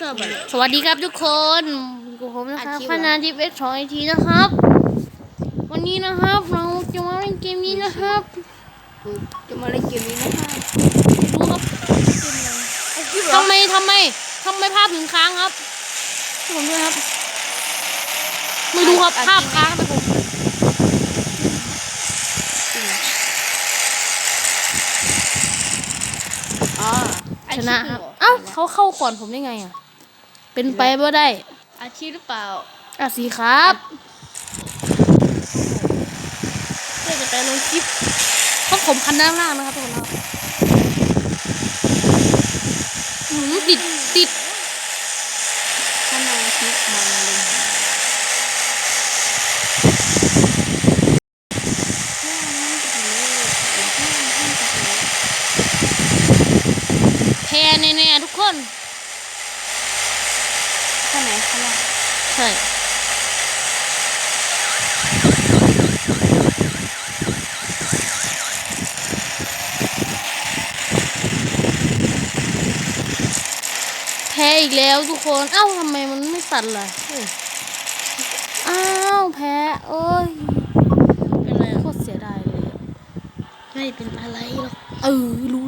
ชอบอะไรสวัสดีครับทุกคนอยู่กับผมนะครับอัดคลิปเหรอพนาทิพย์เอ็กซ์สองไอทีนะครับ วันนี้นะครับเราจะมาเล่นเกมนี้นะครับ จะมาเล่นเกมนี้นะคะดูครับไอ้ที่เหรอทำไมทำไมทำไมภาพถึงค้างครับช่วยผมด้วยครับ ไม่รู้ครับภาพค้างแต่ผม อ๋อ ชนะครับเอ้าเขาเข้าก่อนผมได้ไงอะ เป็นไปไม่ได้ อาชีพหรือเปล่าอะสีครับ เพื่อจะไปลงคลิปเพราะผมคันด้านล่างนะครับทุกคนครับหืมติดติด ถ้ามาอาชีพมาเลย แพ้แน่ๆทุกคนข้างไหนข้างล่างใช่แพ้อีกแล้วทุกคน เอ้าทำไมมันไม่สั่นล่ะเฮ้ยอ้าวแพ้โอ้ย เป็นอะไรโคตรเสียดายเลยอะไม่เป็นอะไรหรอก เออรู้